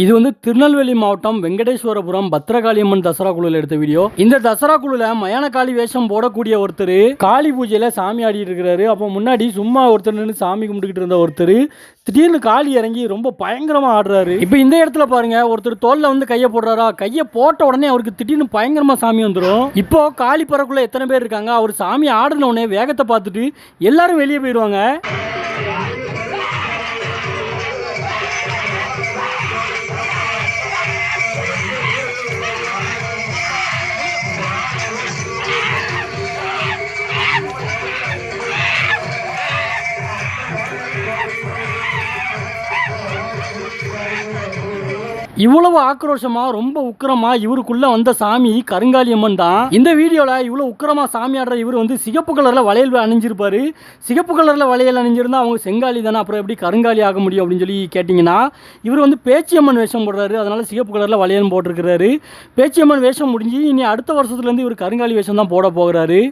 இது வந்து திருநெல்வேலி மாவட்டம் வெங்கடேஸ்வரபுரம் பத்ரகாளியம்மன் தசரா குழுவில் எடுத்த வீடியோ. இந்த தசரா குழுல மயான காளி வேஷம் போடக்கூடிய ஒருத்தர் காளி பூஜையில சாமி ஆடிட்டு இருக்கிறாரு. அப்போ முன்னாடி சும்மா ஒருத்தர் நின்று சாமி கும்பிட்டுக்கிட்டு இருந்த ஒருத்தர் திடீர்னு காளி இறங்கி ரொம்ப பயங்கரமா ஆடுறாரு. இப்போ இந்த இடத்துல பாருங்க ஒருத்தர் தோல்ல வந்து கையை போடுறாரா? கையை போட்ட உடனே அவருக்கு திடீர்னு பயங்கரமா சாமி வந்துடும் இப்போ காளி பறக்குள்ள எத்தனை பேர் இருக்காங்க? அவர் சாமி ஆடின உடனே வேகத்தை பார்த்துட்டு எல்லாரும் வெளியே போயிடுவாங்க. இவ்வளவு ஆக்ரோஷமா ரொம்ப உக்கிரமா இவருக்குள்ள வந்த சாமி கருங்காலி அம்மன் தான். இந்த வீடியோல இவ்வளவு உக்கிரமா சாமி ஆடுற இவர் வந்து சிகப்பு கலர்ல வளையல் அணிஞ்சிருப்பாரு. சிகப்பு கலர்ல வளையல் அணிஞ்சிருந்தா அவங்க செங்காலி தானே அப்புறம் எப்படி கருங்காலி ஆக முடியும் அப்படின்னு சொல்லி கேட்டிங்கன்னா இவர் வந்து பேச்சியம்மன் வேஷம் போடுறாரு. அதனால சிகப்பு கலர்ல வளையல் போட்டிருக்கிறாரு. பேச்சியம்மன் வேஷம் முடிஞ்சு இனி அடுத்த வருஷத்துல இருந்து இவர் கருங்காலி வேஷம் தான் போட போகிறாரு.